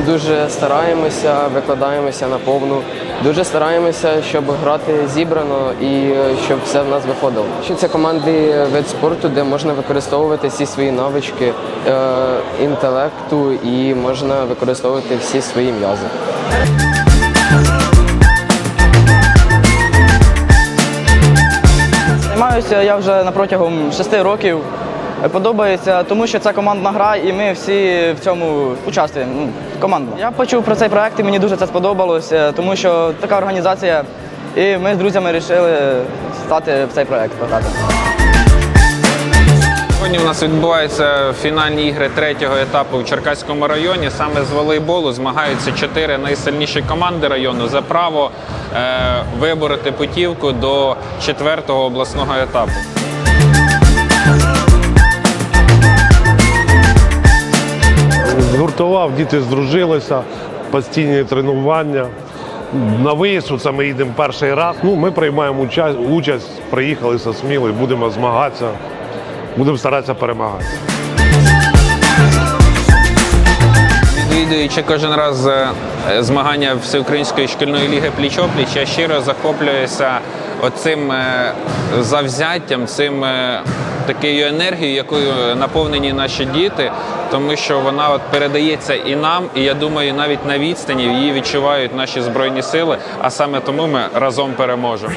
дуже стараємося, викладаємося на повну. Дуже стараємося, щоб грати зібрано і е, щоб все в нас виходило. Що це команди вид спорту, де можна використовувати всі свої навички е, інтелекту і можна використовувати всі свої м'язи. Займаюся я вже на протягом шести років. Подобається, тому що це командна гра, і ми всі в цьому участвуємо. Ну, командно. Я почув про цей проект і мені дуже це сподобалося, тому що така організація, і ми з друзями вирішили стати в цей проект. пограти. Сьогодні у нас відбуваються фінальні ігри третього етапу в Черкаському районі. Саме з волейболу змагаються чотири найсильніші команди району за право е, вибороти путівку до четвертого обласного етапу. Згуртував, діти здружилися, постійні тренування. На виїзд це ми їдемо перший раз. Ну, ми приймаємо участь, участь приїхали зі Сміли, будемо змагатися, будемо старатися перемагати. Відвідуючи кожен раз е, змагання Всеукраїнської шкільної ліги пліч-опліч, я щиро захоплююся оцим е, завзяттям, цим е, такою енергією, якою наповнені наші діти, тому що вона от передається і нам, і я думаю, навіть на відстані її відчувають наші збройні сили. А саме тому ми разом переможемо.